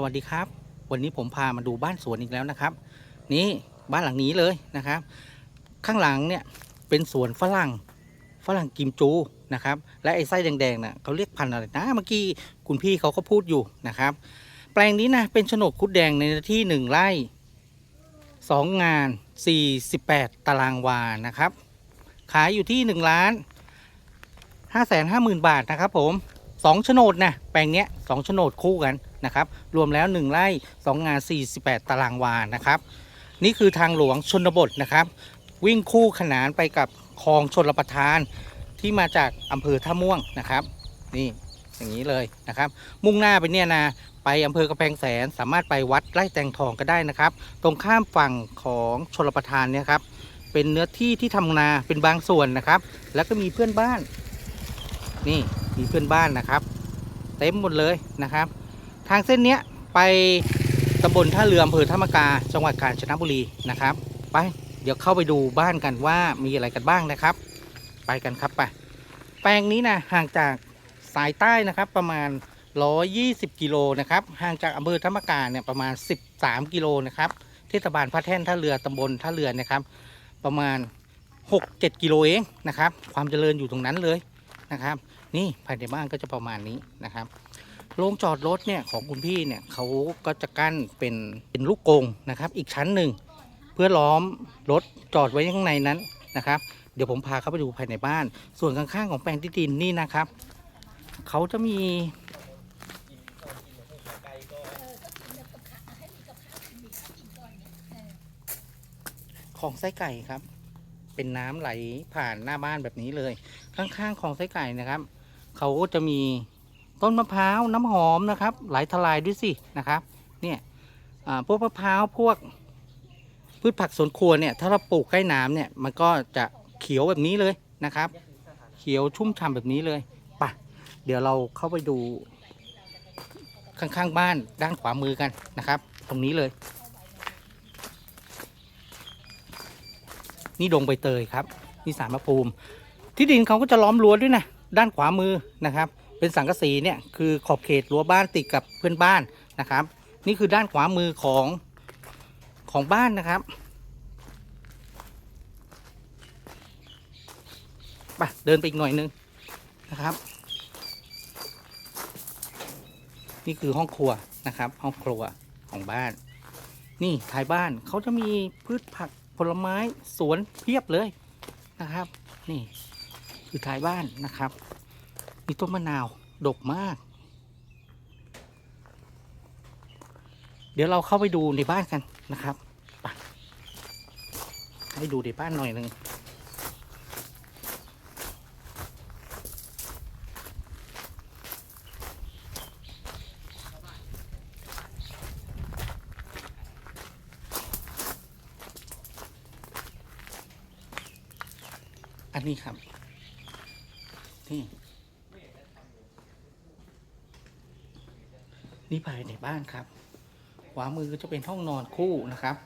สวัสดีครับ วันนี้ผมพามาดูบ้านสวนอีกแล้วนะครับ นี่บ้านหลังนี้เลยนะครับ ข้างหลังเนี่ยเป็นสวนฝรั่งฝรั่งกิมจูนะครับ และไอ้ไส้แดงๆน่ะเขาเรียกพันธุ์อะไรนะเมื่อกี้คุณพี่เขาก็พูดอยู่นะครับ แปลงนี้นะเป็นโฉนดคุดแดงในที่หนึ่งไร่สองงาน 48 ตารางวานะครับ ขายอยู่ที่1ล้าน5 5 0 0 0 0 บาทนะครับผม สองโฉนดนะแปลงเนี้ยสองโฉนดคู่กันนะครับ รวมแล้ว 1ไร่2งาน 48 ตารางวานะครับ นี่คือทางหลวงชนบทนะครับ วิ่งคู่ขนานไปกับคลองชนรประทานที่มาจากอำเภอท่าม่วงนะครับ นี่อย่างนี้เลยนะครับ มุ่งหน้าไปเนี่ยนะไปอำเภอกระแพงแสนสามารถไปวัดไร่แตงทองก็ได้นะครับ ตรงข้ามฝั่งของชนรประทานเนี่ยครับเป็นเนื้อที่ที่ทำนาเป็นบางส่วนนะครับ แล้วก็มีเพื่อนบ้าน นี่ มีเพื่อนบ้านนะครับ เต็มหมดเลยนะครับ ทางเส้นเนี้ยไปตำบลท่าเรืออำเภอท่ามกา จังหวัดกาญจนบุรีนะครับ ไปเดี๋ยวเข้าไปดูบ้านกันว่ามีอะไรกันบ้างนะครับ ไปกันครับไปแปลงนี้นะห่างจากสายใต้นะครับประมาณ 120 กิโลนะครับห่างจากอำเภอธรรมกาเนี่ยประมาณ 13 กิโลนะครับเทศบาลพระแท่นท่าเรือตำบลท่าเรือนะครับ ประมาณ 6-7 กิโลเองนะครับ ความเจริญอยู่ตรงนั้นเลยนะครับ นี่ภายในบ้านก็จะประมาณนี้นะครับโรงจอดรถเนี่ยของคุณพี่เนี่ยเขาก็จะกั้นเป็นเป็นลูกกงนะครับ อีกชั้นหนึ่งเพื่อล้อมรถจอดไว้ข้างในนั้นนะครับ เดี๋ยวผมพาเข้าไปดูภายในบ้าน ส่วนข้างๆของแปลงที่ดินนี่นะครับเขาจะมีของไส้ไก่ครับ เป็นน้ำไหลผ่านหน้าบ้านแบบนี้เลย ข้างๆของไส้ไก่นะครับ เขาก็จะมีต้นมะพร้าวน้ำหอมนะครับไหลทลายด้วยสินะครับ เนี่ยพวกมะพร้าวพวกพืชผักสวนครัวเนี่ยถ้าเราปลูกใกล้น้ำเนี่ยมันก็จะเขียวแบบนี้เลยนะครับ เขียวชุ่มฉ่ำแบบนี้เลยปะเดี๋ยวเราเข้าไปดูข้างๆบ้านด้านขวามือกันนะครับ ตรงนี้เลย นี่ดงใบเตยครับนี่สารพระภูมที่ดินเขาก็จะล้อมรั้วด้วยนะ ด้านขวามือนะครับ เป็นสังกะสีเนี่ยคือขอบเขตรั้วบ้านติดกับเพื่อนบ้านนะครับ นี่คือด้านขวามือของของบ้านนะครับไปเดินไปอีกหน่อยนึงนะครับ นี่คือห้องครัวนะครับ ห้องครัวของบ้าน นี่ท้ายบ้านเขาจะมีพืชผักผลไม้สวนเพียบเลยนะครับ นี่ คือท้ายบ้านนะครับ มีต้นมะนาว ดกมาก เดี๋ยวเราเข้าไปดูในบ้านกันนะครับไปให้ดูในบ้านหน่อยหนึ่งอันนี้ครับ นี่ นี่ภายในบ้านครับ ขวามือจะเป็นห้องนอนคู่นะครับ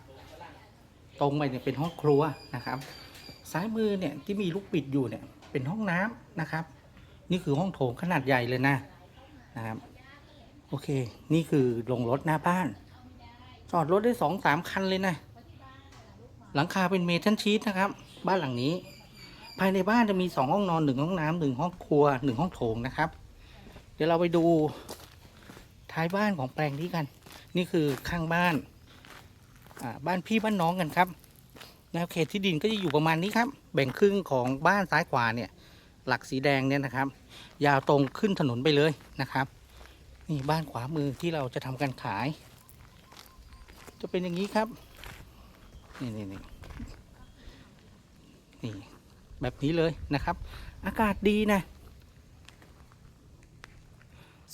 ตรงไปเนี่ยเป็นห้องครัวนะครับ ซ้ายมือเนี่ยที่มีลูกปิดอยู่เนี่ยเป็นห้องน้ำนะครับ นี่คือห้องโถงขนาดใหญ่เลยนะนะครับ โอเค นี่คือลงรถหน้าบ้าน จอดรถได้สองสามคันเลยนะ หลังคาเป็นเมทัลชีตนะครับ บ้านหลังนี้ ภายในบ้านจะมีสองห้องนอนหนึ่งห้องน้ำหนึ่งห้องครัวหนึ่งห้องโถงนะครับ เดี๋ยวเราไปดูท้ายบ้านของแปลงนี้กัน นี่คือข้างบ้านบ้านพี่บ้านน้องกันครับแนวเขตที่ดินก็จะอยู่ประมาณนี้ครับ แบ่งครึ่งของบ้านซ้ายขวาเนี่ย หลักสีแดงเนี่ยนะครับ ยาวตรงขึ้นถนนไปเลยนะครับ นี่บ้านขวามือที่เราจะทำการขาย จะเป็นอย่างนี้ครับ นี่นี่นี่นี่ แบบนี้เลยนะครับ อากาศดีนะ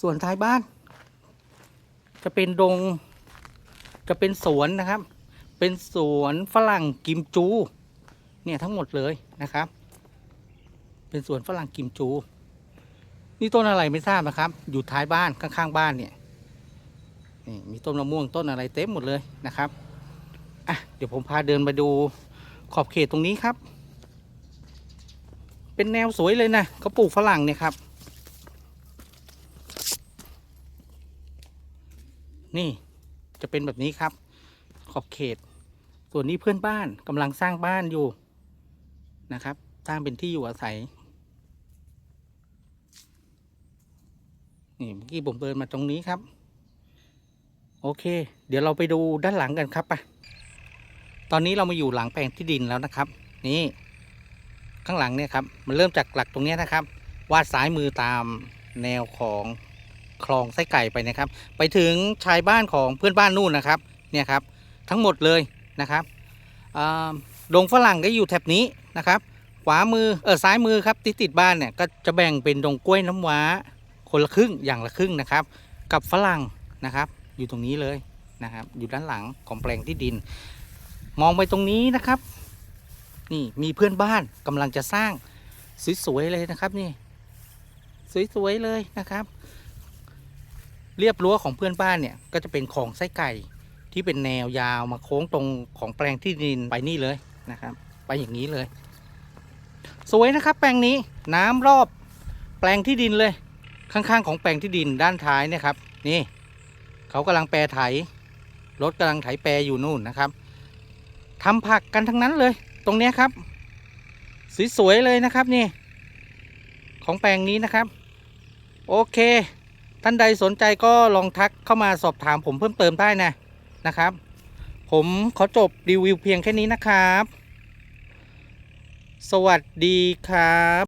ส่วนท้ายบ้าน จะเป็นดง จะเป็นสวนนะครับ เป็นสวนฝรั่งกิมจู เนี่ยทั้งหมดเลยนะครับ เป็นสวนฝรั่งกิมจู นี่ต้นอะไรไม่ทราบนะครับ อยู่ท้ายบ้านข้างๆบ้านเนี่ยนี่มีต้นมะม่วงต้นอะไรเต็มหมดเลยนะครับ อะ เดี๋ยวผมพาเดินมาดูขอบเขตตรงนี้ครับ เป็นแนวสวยเลยนะเขาปลูกฝรั่งเนี่ยครับ นี่จะเป็นแบบนี้ครับ ขอบเขต ส่วนนี้เพื่อนบ้านกำลังสร้างบ้านอยู่นะครับ สร้างเป็นที่อยู่อาศัยนี่เมื่อกี้ผมเดินมาตรงนี้ครับ โอเค เดี๋ยวเราไปดูด้านหลังกันครับไปตอนนี้เรามาอยู่หลังแปลงที่ดินแล้วนะครับ นี่ ข้างหลังเนี่ยครับมันเริ่มจากหลักตรงนี้นะครับ วาดซ้ายมือตามแนวของคลองไส้ไก่ไปนะครับ ไปถึงชายบ้านของเพื่อนบ้านนู่นนะครับเนี่ยครับทั้งหมดเลยนะครับอ่าดงฝรั่งก็อยู่แถบนี้นะครับขวามือเออซ้ายมือครับที่ติดบ้านเนี่ยก็จะแบ่งเป็นดงกล้วยน้ำว้าคนละครึ่งอย่างละครึ่งนะครับ กับฝรั่งนะครับ อยู่ตรงนี้เลยนะครับ อยู่ด้านหลังของแปลงที่ดิน มองไปตรงนี้นะครับ นี่มีเพื่อนบ้านกำลังจะสร้างสวยๆเลยนะครับนี่ สวยๆเลยนะครับ เรียบรั้วของเพื่อนบ้านเนี่ยก็จะเป็นของไส้ไก่ที่เป็นแนวยาวมาโค้งตรงของแปลงที่ดินไปนี่เลยนะครับ ไปอย่างนี้เลย สวยนะครับ แปลงนี้น้ำรอบแปลงที่ดินเลยข้างๆ ของแปลงที่ดินด้านท้ายเนี่ยครับ นี่เขากำลังแปรไถรถกำลังไถแปรอยู่นู่นนะครับทำผักกันทั้งนั้นเลย ตรงเนี้ยครับ สวยๆเลยนะครับนี่ ของแปลงนี้นะครับ โอเค ท่านใดสนใจก็ลองทักเข้ามาสอบถามผมเพิ่มเติมได้นะนะครับ ผมขอจบรีวิวเพียงแค่นี้นะครับ สวัสดีครับ